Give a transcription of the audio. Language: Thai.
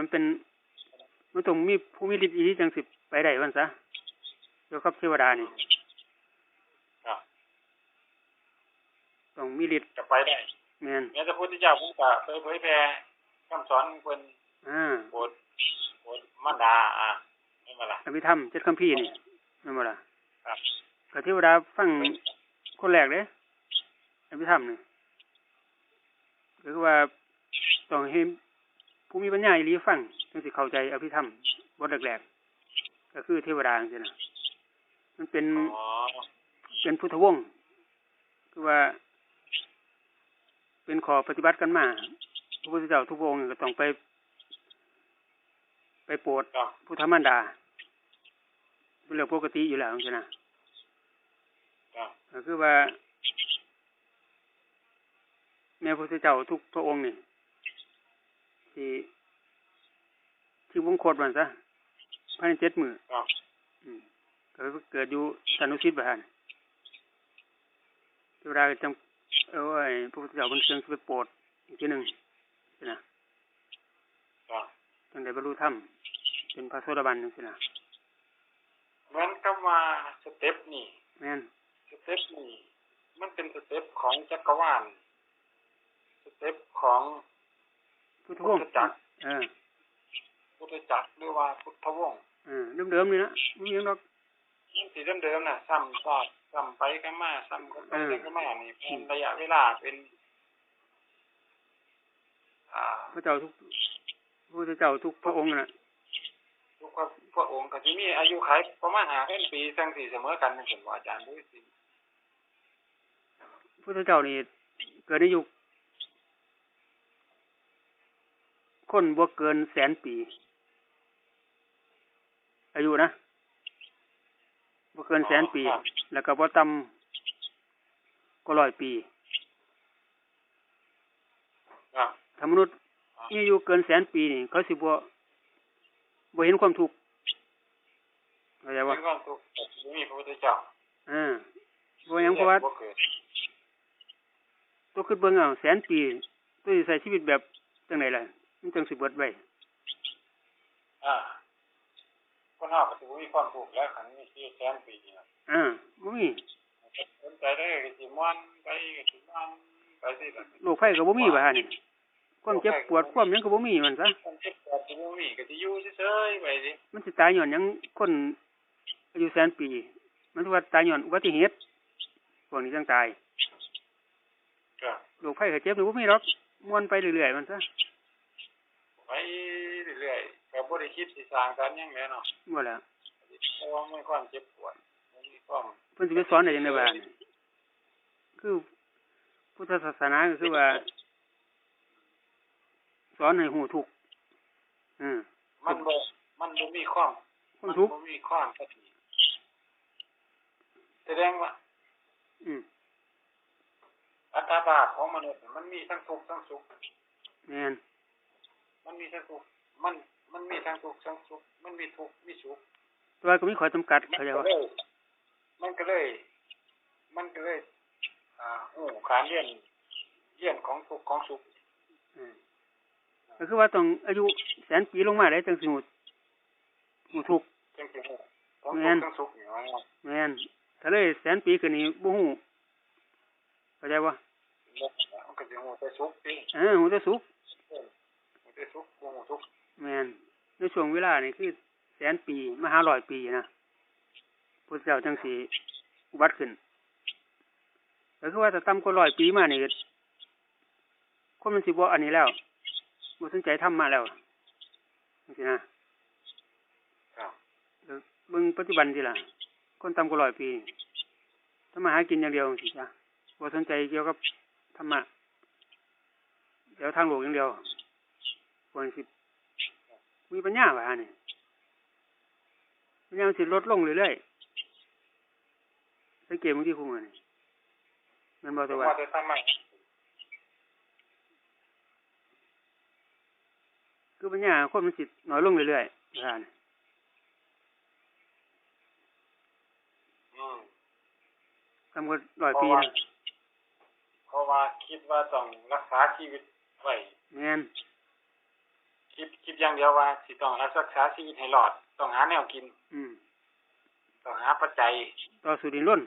นั้นเป็นมันต้องมีผู้มีฤทธิ์อีหลีจังสิไปได้วันซะเกี่ยวกับเทวดานี่ครับต้องมีฤทธิ์จะไปได้แม่นแม้แต่พระพุทธเจ้าผมก็เคยเผยแพร่คำสอนของเพิ่นอ่าโปรดโปรดมารดาอ่านี่มาล่ะอภิธรรมเจ็ดคัมภีร์นี่แม่นบ่ล่ะครับก็เทวดาฟังคนแรกเด้อภิธรรมนี่ก็คือว่าต้องให้ ผู้มีปัญญาอีหลีฟังจึงสิเข้าใจอภิธรรมบทแรกๆก็คือเทวดาจังซี่นะมันเป็นอ๋อเป็นพุทธวงศ์คือว่า เป็นขอปฏิบัติกันมาพระพุทธเจ้าทุกพระองค์ก็ต้องไป ไปโปรดครับพุทธมารดาเป็นเรื่องปกติอยู่แล้วใช่นะครับก็คือว่าแม่พระพุทธเจ้าทุกพระองค์นี่ที่ ที่วงโคตรมันซะภายในเจ็ดมือครับอืมก็เกิดอยู่สันุสิตบ้านเทวดาก็จำเอาไว้พระพุทธเจ้าเป็นเครื่องไปโปรดอีกทีหนึ่งสินะครับจังได้บรรลุธรรมเป็นพระโสดาบันจังสินะเหมือนกับว่าสเต็ปนี่แม่นสเต็ปนี่มันเป็นสเต็ปของจักรวาลสเต็ปของพุทธวงศ์พุทธจักรเออ พุทธจักรหรือว่าพุทธวงศ์เออเดิมๆนี่นะมีหยังดอกมันสีเดิมๆน่ะซ้ำซากซ้ำไปกันมาซ้ำกันไปเออกันมานี่เป็นระยะเวลาเป็น อ่าพระเจ้าทุกพระพุทธเจ้าทุกพระองค์น่ะทุกพระองค์ก็สิมีอายุขัยประมาณ5 0ปีจังสี่เสมอกันจังซี่บ่อาจารย์ดูสิพระพุทธเจ้านี่เกิดในยุคคนบ่เกินแสนปี อายุนะบ่เกินแสนปีครับแล้วก็บ่ต่ำก็ร้อยปีครับถ้ามนุษย์มีอายุเกินแสนปีนี่เขาสิบ่บ่เห็นความทุกข์เข้าใจบ่เป็นความทุกข์แต่สิมีพระพุทธเจ้าเออบ่หยังเพราะว่าบ่เกิดตัวคิดเบิ่งเอาแสนปีตัวสิใช้ชีวิตแบบจังไดล่ะมันจังสิเบิดไว้ อ่า คนเฮาก็สิบ่มีความทุกข์แล้วคันมีชีวิตแสนปีนี่นะอ่าบ่มีสนใจได้ก็สิม่วนไปก็สิม่วนไปสิล่ะโรคภัยก็บ่มีว่าหั่นนี่ความเจ็บปวดความหยังก็บ่มีมันซะคนเจ็บปวดสิบ่มีก็สิอยู่เฉยๆไปสิมันสิตายย้อนหยังคนอายุแสนปี มันสิว่าตายย้อนอุบัติเหตุพวกนี้จังตายก็โรคภัยไข้เจ็บนี่บ่มีหรอกม่วนไปเรื่อยๆมันซะไปเรื่อยๆ ก็บ่ได้คิดสิสร้างสรรค์หยังแหละเนาะบ่ล่ะเพราะว่ามันมีความเจ็บปวดมันมีความเพิ่นสิไปสอนได้จังได๋ว่านี่คือพุทธศาสนาก็คือว่า สอนให้ฮู้ทุกข์อืมมันบ่มันบ่มีความความทุกข์บ่มีความสติแสดงว่า อืมอัตราภาพของมนุษย์มันมีทั้งทุกข์ทั้งสุขแม่นมันมีทั้งทุกข์มัน มันมีทั้งทุกข์ทั้งสุข มันมีทุกข์มีสุขแตัวาก็มีข้อจำกัดมันเข้าใจก็ว่าเลยมันก็เลย มันก็เลยอ่าหูการเรียนเรียนของทุกข์ของสุขอืมก็คือว่าต้องอายุแสนปีลงมาได้จังสิฮู้ฮู้ทุกข์จังสิหูของแม่ทุกนข์ทั้งสุขนี่ว่าแม่นถ้าเลยแสนปีขึ้นนี่บ่ฮู้เข้าใจบ่มันก็สิหูแต่สุขสิเออฮู้แต่สุขหูแต่สุขบ่หูทุกข์ แม่นในช่วงเวลานี่คือแสนปี มหาร้อยปีนะพุทธเจ้าจังสิอุบัติขึ้นก็คือว่าถ้าต่ำกว่าร้อยปีมานี่ก็คนมันสิบ่อันนี้แล้วบ่สนใจธรรมะแล้วจังซี่นะครับแล้วเบิ่งปัจจุบันสิล่ะ คนต่ำกว่าร้อยปีทำมาหากินอย่างเดียวจังซี่จ้ะบ่สนใจเกี่ยวกับธรรมะเดี๋ยวทางโลกอย่างเดียวควรสิ มีปัญญาว่านี่ปัญญามันสิลดลงเรื่อยๆสังเกตบางที่คู่มือนี่แมันบอกตัวว่าว่าแต่ทำไมคือปัญญาคนมันสิน้อยลงเรื่อยๆว่านี่อืมทำกันร้อยปีนะเพราะว่าคิดว่าต้องรักษาชีวิตไว้แม่น คิคิดคิดอย่างเดียวว่าสิต้องรักษาชีวิตให้รอด ต้องหาแนวกิน อืมต้องหาปัจจัย ต่อสู่ดินร่น